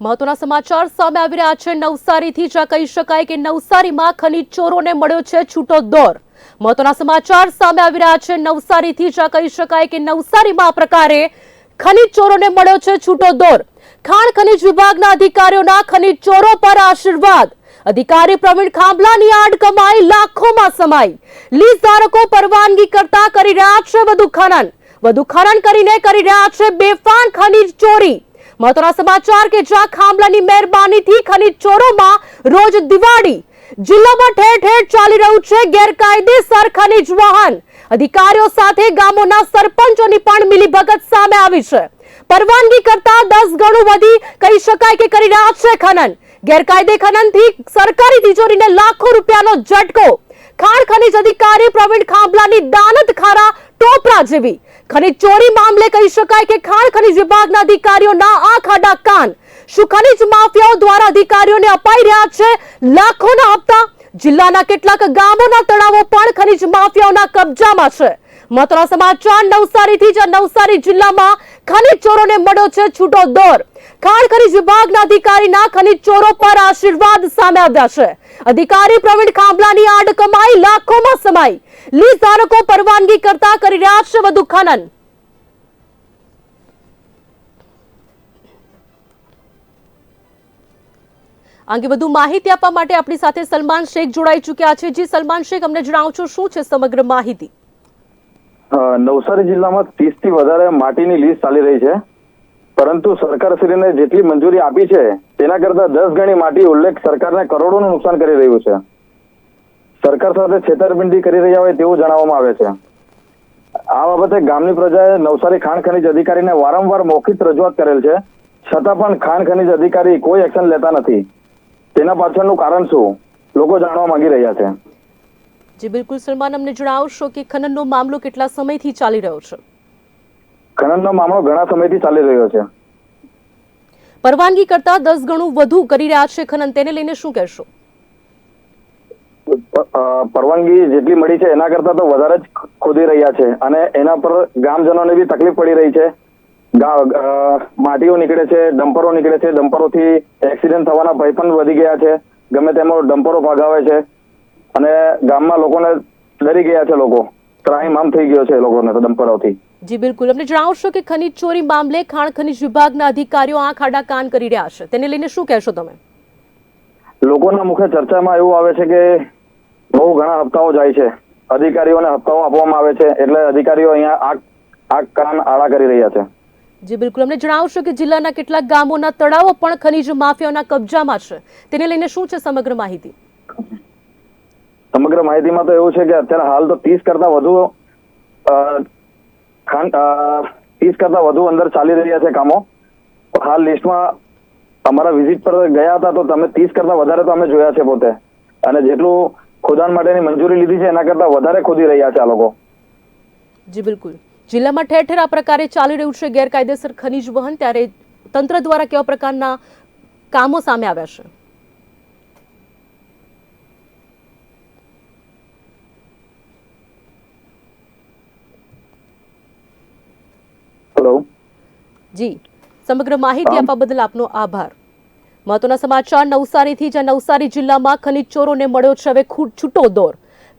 મહત્વના સમાચાર સામે આવી રહ્યા છે. નવસારીથી જ્યાં કહી શકાય કે નવસારીમાં ખનીજ ચોરોને મળ્યો છે છૂટો દોર. મહત્વના સમાચાર સામે આવી રહ્યા છે. નવસારીથી જ્યાં કહી શકાય કે નવસારીમાં આ પ્રકારે ખનીજ ચોરોને મળ્યો છે છૂટો દોર. ખાણ ખનીજ વિભાગના અધિકારીઓના ખનીજ ચોરો પર આશીર્વાદ. અધિકારી પ્રવીણ ખાંભલાની આડ કમાઈ લાખોમાં સમાઈ. લીઝ ધારકો પરવાનગી કરતા કરી રહ્યા છે વધુ ખનન વધુ ખનન કરીને કરી રહ્યા છે બેફાન ખનીજ ચોરી. મહત્વના સમાચાર કે જ્યાં ખાંભલાની મહેરબાનીથી ખનીજ ચોરોમાં રોજ દિવાળી. જિલ્લામાં ઠેર ઠેર ચાલી રહ્યું છે ગેરકાયદેસર ખનીજ વાહન. અધિકારીઓ સાથે ગામોના સરપંચોની પણ મિલીભગત સામે આવી છે. પરવાનગી કરતા દસ ગણું વધી કહી શકાય કે કરી રહ્યા છે ખનન. ગેરકાયદે ખનનથી સરકારી તિજોરીને લાખો રૂપિયાનો ઝટકો. ખાણ ખનીજ અધિકારી પ્રવીણ ખાંભલાની દાનત ખારા ટોપરા જેવી. ખનીજ ચોરી મામલે કહી શકાય કે ખાણ ખનીજ વિભાગના અધિકારીઓના આંખ આડા કાન. શું ખનીજ માફિયાઓ દ્વારા અધિકારીઓને અપાઈ રહ્યા છે? લાખોના હપ્તા? જિલ્લાના કેટલાક ગામોના તળાવો પણ ખનીજ માફિયાઓના કબજામાં છે. મહત્વના સમાચાર, નવસારીથી જ નવસારી જિલ્લામાં ખનીજ ચોરોને મળ્યો છે છૂટો દોર. ખાણ ખનીજ વિભાગના અધિકારીના ખનીજ ચોરો પર આશીર્વાદ સામે આવ્યા છે. અધિકારી પ્રવીણ ખાંભલાની આડ કમાઈ લાખોમાં સમાઈ. લીઝ ધારકો પરવાનગી કરતા કરી રહ્યા છે વધુ ખનન. અંગે વધુ માહિતી આપવા માટે આપણી સાથે સલમાન શેખ જોડાઈ ચૂક્યા છે. જે, સલમાન શેખ, અમને જણાવશો શું છે સમગ્ર માહિતી? નવસારી જિલ્લામાં ત્રીસથી વધારે માટીની લીઝ ચાલી રહી છે. પરંતુ સરકારશ્રીને જેટલી મંજૂરી આપી છે, તેના કરતા દસ ગણી માટી ઉલ્લેખ સરકારને કરોડોનું નુકસાન કરી રહ્યું છે. સરકાર સાથે છેતરપિંડી કરી રહ્યા હોય તેવું જણાવવામાં આવે છે. આ બાબતે ગામની પ્રજાએ નવસારી ખાણ ખનીજ અધિકારીને વારંવાર મૌખિક રજૂઆત કરેલ છે. છતાં પણ ખાણ ખનીજ અધિકારી કોઈ એક્શન લેતા નથી. તેના પાછળનું કારણ શું, લોકો જાણવા માંગી રહ્યા છે. જી બિલકુલ સલમાન અમને જણાવશો કે ખનનનો મામલો કેટલા સમયથી ચાલી રહ્યો છે? ખનનનો મામલો ઘણા સમયથી ચાલી રહ્યો છે. પરવાનગી કરતા દસ ગણું વધુ કરી રહ્યા છે ખનન. તેને લઈને શું કહેશો? પરવાનગી જેટલી મળી છે એના કરતા તો વધારે જ ખોદી રહ્યા છે અને એના પર ગામજનોને બી તકલીફ પડી રહી છે. માટીઓ નીકળે છે ડમ્પરો નીકળે છે ડમ્પરોથી એક્સિડન્ટ થવાના ભય પણ વધી ગયા છે. ગમે તેમાં ડમ્પરો ભગાવે છે. અને ગામમાં લોકોને ડરી ગયા છે લોકો. ત્રાહીમામ થઈ ગયો છે લોકોને તો જી બિલકુલ. અમને જણાવશો કે ખનીજ ચોરી મામલે ખાણ ખનીજ વિભાગના અધિકારીઓ આંખ આડા કાન કરી રહ્યા છે. તેને લઈને શું કહેશો તમે? લોકોના મુખે ચર્ચામાં એવું આવે છે કે બહુ ઘણા હપ્તાઓ જાય છે. અધિકારીઓને હપ્તાઓ આપવામાં આવે છે એટલે અધિકારીઓ અહીંયા આગ આગ કાન આડા કરી રહ્યા છે. જી બિલકુલ. અમને જણાવશો કે જિલ્લાના કેટલાક ગામોના તળાવો પણ ખનીજ માફિયાઓના કબજામાં છે. તેને લઈને શું છે સમગ્ર માહિતી? સમગ્ર માહિતીમાં તો એવું છે કે અત્યારે હાલ તો ત્રીસ કરતા વધુ ત્રીસ કરતા વધુ અંદર ચાલી રહ્યા છે કામો. હાલ લિસ્ટમાં અમારા વિઝિટ પર ગયા હતા તો તમે ત્રીસ કરતા વધારે તો અમે જોયા છે પોતે. અને જેટલું ખોદાણ માટેની મંજૂરી લીધી છે એના કરતા વધારે ખોદી રહ્યા છે આ લોકો. જી, બિલકુલ. જિલ્લામાં ઠેર ઠેર આ પ્રકારે ચાલી રહ્યું છે ગેરકાયદેસર ખનીજ વહન, ત્યારે તંત્ર દ્વારા કેવા પ્રકારના કામો સામે આવ્યા છે હેલો જી સમગ્ર માહિતી આપવા બદલ આપનો આભાર. મહત્વના સમાચાર નવસારીથી જ્યાં નવસારી જિલ્લામાં ખનીજ ચોરોને મળ્યો છે હવે છૂટો દોર.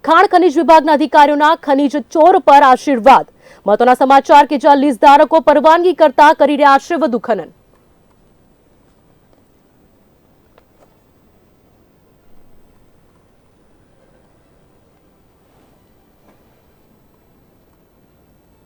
ખાણ ખનીજ વિભાગના અધિકારીઓના ખનીજ ચોર પર આશીર્વાદ. મહત્વના સમાચાર કે જ્યાં લીઝ ધારકો પરવાનગી કરતા કરી રહ્યા છે વધુ ખનન.